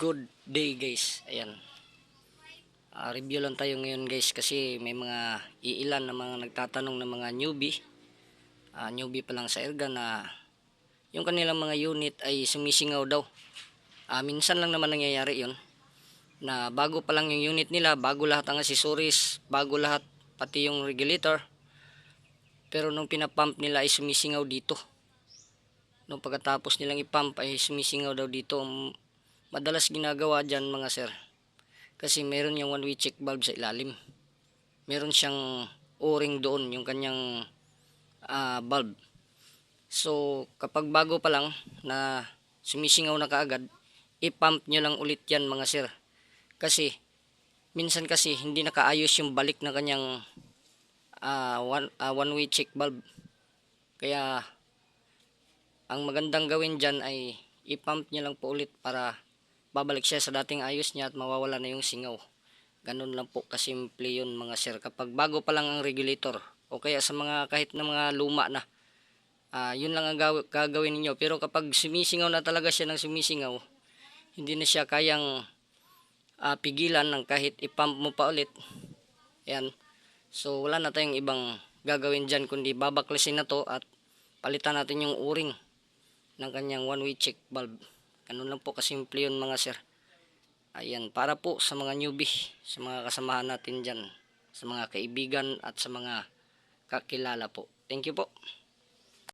Good day guys. Ayan. Ah, review lang tayo ngayon guys kasi may mga iilan na mga nagtatanong ng mga newbie. Ah, newbie pa lang sa Erga na yung kanilang mga unit ay sumisingaw daw. Ah, minsan lang naman nangyayari yun na bago pa lang yung unit nila, bago lahat ang accessories, bago lahat pati yung regulator. Pero nung pinapump nila ay sumisingaw dito. Nung pagkatapos nilang ipump ay sumisingaw daw dito. Madalas ginagawa dyan mga sir. Kasi meron yung one way check valve sa ilalim. Meron siyang o-ring doon, yung kanyang ah, valve. So, kapag bago pa lang na sumisingaw na kaagad, ipump nyo lang ulit yan mga sir. Kasi, minsan kasi hindi nakaayos yung balik na kanyang ah, one, ah, one check valve. Kaya, ang magandang gawin dyan ay ipump niya lang po ulit para babalik siya sa dating ayos niya at mawawala na yung singaw. Ganun lang po kasimple yun mga sir. Kapag bago pa lang ang regulator o kaya sa mga kahit na mga luma na, ah yun lang ang gaw- gagawin ninyo. Pero kapag sumisingaw na talaga siya ng sumisingaw, hindi na siya kayang ah, pigilan ng kahit ipump mo pa ulit. Yan. So wala na tayong ibang gagawin dyan kundi babaklasin na to at palitan natin yung uring ng kanyang one way check valve. Ganun lang po kasimple yun mga sir. Ayan, para po sa mga newbie, sa mga kasamahan natin dyan, sa mga kaibigan at sa mga kakilala po. Thank you po.